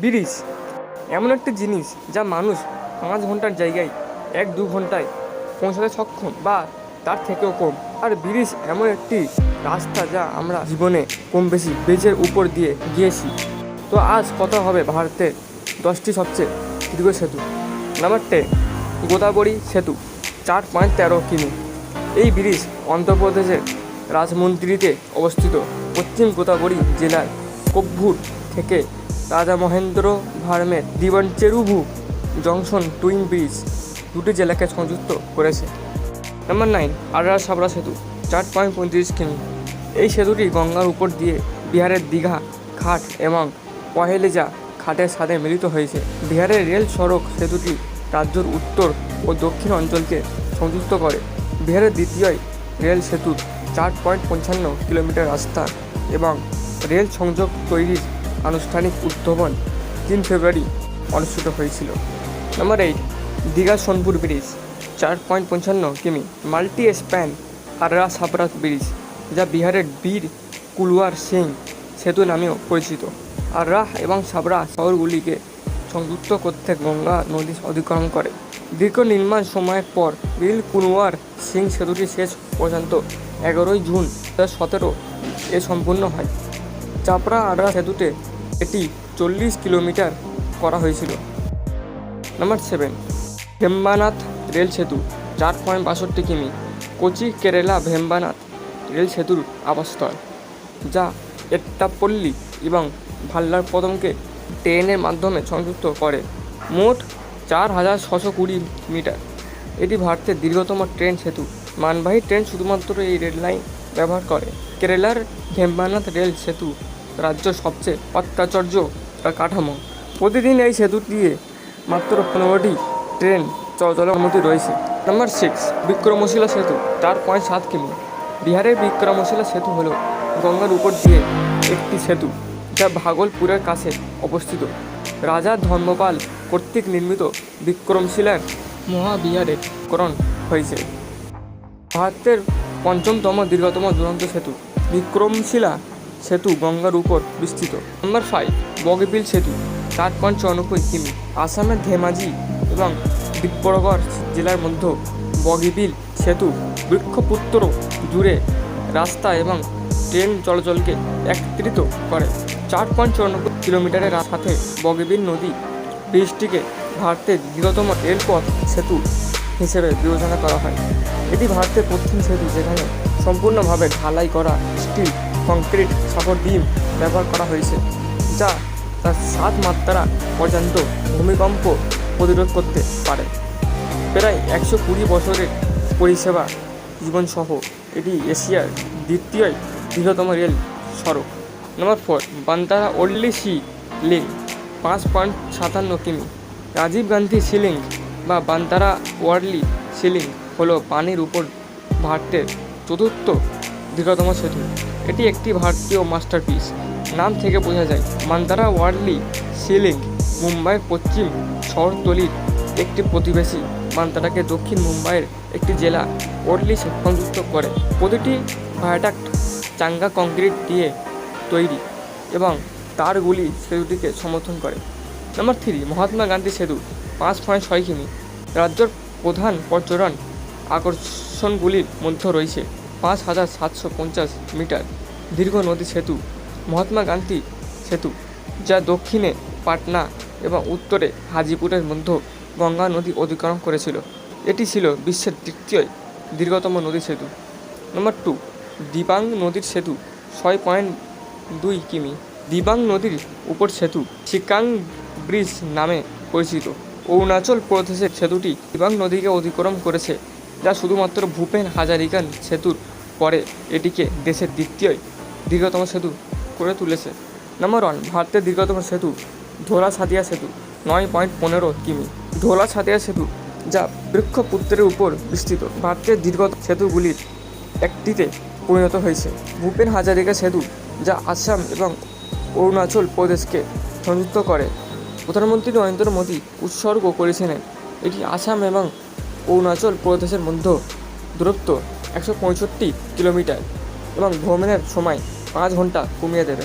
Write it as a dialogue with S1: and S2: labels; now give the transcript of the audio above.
S1: Bridge. এমন একটি জিনিস যা মানুষ পাঁচ ঘণ্টার জায়গায়, এক দু ঘন্টায় পৌঁছাতে সক্ষম বা তার থেকেও কম। আর ব্রিজ এমন একটি রাস্তা যা আমরা জীবনে কম বেশি ব্রিজের উপর দিয়ে গিয়েছি। তো আজ কথা হবে ভারতের দশটি সবচেয়ে দীর্ঘ সেতু। নাম্বার টেন গোদাবরী সেতু, চার পাঁচ তেরো কিমি। এই ব্রিজ অন্ধ্রপ্রদেশের রাজমন্ত্রীতে অবস্থিত পশ্চিম গোদাবরী জেলার কব্বুর থেকে রাজা মহেন্দ্র ভার্মের দিবানচেরুভু জংশন, টুইন ব্রিজ দুটি জেলাকে সংযুক্ত করেছে। নাম্বার নাইন আড়া সাবরা সেতু, চার পয়েন্ট পঁয়ত্রিশ কিমি। এই সেতুটি গঙ্গার উপর দিয়ে বিহারের দীঘা, ঘাট এবং পহেলেজা ঘাটের সাথে মিলিত হয়েছে। বিহারের রেল সড়ক সেতুটি রাজ্যের উত্তর ও দক্ষিণ অঞ্চলকে সংযুক্ত করে। বিহারের দ্বিতীয় রেল সেতুর চার পয়েন্ট পঞ্চান্ন কিলোমিটার রাস্তা এবং রেল সংযোগ তৈরির আনুষ্ঠানিক উদ্ভাবন তিন ফেব্রুয়ারি অনুষ্ঠিত হয়েছিল। Number eight Digha Sonpur bridge, চার পয়েন্ট পঞ্চান্ন কিমি মাল্টি স্প্যান আররা সাবরাত ব্রিজ, যা বিহারের বীর কুলওয়ার সিং সেতু নামেও পরিচিত। আররাহ এবং সাবরা শহরগুলিকে সংযুক্ত করতে গঙ্গা নদী অতিক্রম করে। দীর্ঘ নির্মাণ সময়ের পর বীর কুনওয়ার সিং সেতুটি শেষ পর্যন্ত এগারোই জুন দু হাজার সতেরো এ সম্পূর্ণ হয়। চাপড়া আড্রা সেতুতে এটি চল্লিশ কিলোমিটার করা হয়েছিল। নাম্বার সেভেন ভেম্বানাথ রেল সেতু, চার পয়েন্ট বাষট্টি কিমি, কোচি কেরালা ভেম্বানাথ রেল সেতুর আবাসস্থল, যা এট্টাপল্লী এবং ভাল্লার পদমকে ট্রেনের মাধ্যমে সংযুক্ত করে। মোট চার হাজার ছশো কুড়ি মিটার। এটি ভারতের দীর্ঘতম ট্রেন সেতু। মানবাহী ট্রেন শুধুমাত্র এই রেল লাইন ব্যবহার করে। কেরালার ভেম্বানাথ রেল সেতু রাজ্য সবচেয়ে অত্যাচার্য কাঠামো। প্রতিদিন এই সেতু দিয়ে মাত্র পনেরোটি ট্রেন চলাচলের অনুমতি রয়েছে। নাম্বার সিক্স বিক্রমশিলা সেতু। চার পয়েন্ট সাত কিমি। বিহারের বিক্রমশিলা সেতু হলো গঙ্গার উপর দিয়ে একটি সেতু, যা ভাগলপুরের কাছে অবস্থিত। রাজা ধর্মপাল কর্তৃক নির্মিত বিক্রমশিলার মহাবিহারে করণ হয়েছে। ভারতের পঞ্চমতম দীর্ঘতম দুরন্ত সেতু, বিক্রমশিলা সেতু গঙ্গার উপর বিস্তৃত। নাম্বার ফাইভ বগিবিল সেতু। পয়েন্ট চুরানব্বই কিমি আসামের ধেমাজি এবং ডিব্রগড় জেলার মধ্যে বগিবিল সেতু বৃক্ষপুত্র জুড়ে রাস্তা এবং ট্রেন চলাচলকে একত্রিত করে। চার পয়েন্ট চুরানব্বই কিলোমিটারের সাথে বগিবিল নদী ব্রিজটিকে ভারতের দীর্ঘতম রেলপথ সেতু হিসেবে বিবেচনা করা হয়। এটি ভারতের প্রথম সেতু যেখানে সম্পূর্ণভাবে ঢালাই করা স্টিল কংক্রিট সাপোর্ট বিম ব্যবহার করা হয়েছে, যা তার সাত মাত্রা পর্যন্ত ভূমিকম্প প্রতিরোধ করতে পারে। প্রায় একশো কুড়ি বছরের পরিষেবা জীবনসহ এটি এশিয়ার দ্বিতীয় দীর্ঘতম রেল সড়ক। নম্বর ফোর বান্তারা ওল্ডলি সি লিঙ্ক পাঁচ পয়েন্ট সাতান্ন কিমি, রাজীব গান্ধী সিলিং বা বান্তারা ওয়ার্লি সিলিং হলো পানির উপর ভারতের চতুর্থ দীর্ঘতম সেতু। এটি একটি ভারতীয় মাস্টারপিস নাম থেকে বোঝা যায় মান্তারা ওয়ার্লি সিলিং মুম্বাইয়ের পশ্চিম শহরতলির একটি প্রতিবেশী। মান্তারাকে দক্ষিণ মুম্বাইয়ের একটি জেলা ওয়ার্লি সংযুক্ত করে। প্রতিটি ভায়াডাক্ট চাঙ্গা কংক্রিট দিয়ে তৈরি এবং তারগুলি সেতুটিকে সমর্থন করে। নাম্বার থ্রি, মহাত্মা গান্ধী সেতু, পাঁচ পয়েন্ট ছয় কিমি। রাজ্যের প্রধান পর্যটন আকর্ষণগুলির মধ্যে রয়েছে। পাঁচ হাজার সাতশো পঞ্চাশ মিটার দীর্ঘ নদী সেতু, মহাত্মা গান্ধী সেতু, যা দক্ষিণে পাটনা এবং উত্তরে হাজিপুরের মধ্যে গঙ্গা নদী অতিক্রম করেছিল। এটি ছিল বিশ্বের তৃতীয় দীর্ঘতম নদী সেতু। নম্বর টু, দিবাং নদীর সেতু, ছয় পয়েন্ট দুই কিমি। দিবাং নদীর উপর সেতু সিকাং ব্রিজ নামে পরিচিত। অরুণাচল প্রদেশের সেতুটি দিবাং নদীকে অতিক্রম করেছে, যা শুধুমাত্র ভূপেন হাজারিকান সেতুর পরে এটিকে দেশের দ্বিতীয় দীর্ঘতম সেতু করে তুলেছে। নম্বর ওয়ান ভারতের দীর্ঘতম সেতু, ধোলা ছাতিয়া সেতু, নয় পয়েন্ট পনেরো কিমি। ধোলা ছাতিয়া সেতু, যা বৃক্ষপুত্রের উপর বিস্তৃত। ভারতের দীর্ঘ সেতুগুলির একটিতে পরিণত হয়েছে। ভূপেন হাজারিকা সেতু, যা আসাম এবং অরুণাচল প্রদেশকে সংযুক্ত করে। প্রধানমন্ত্রী নরেন্দ্র মোদী উৎসর্গ করেছিলেন। এটি আসাম এবং অরুণাচল প্রদেশের মধ্যে দূরত্ব একশো পঁয়ষট্টি কিলোমিটার এবং ভ্রমণের সময় পাঁচ ঘণ্টা কমিয়ে দেবে।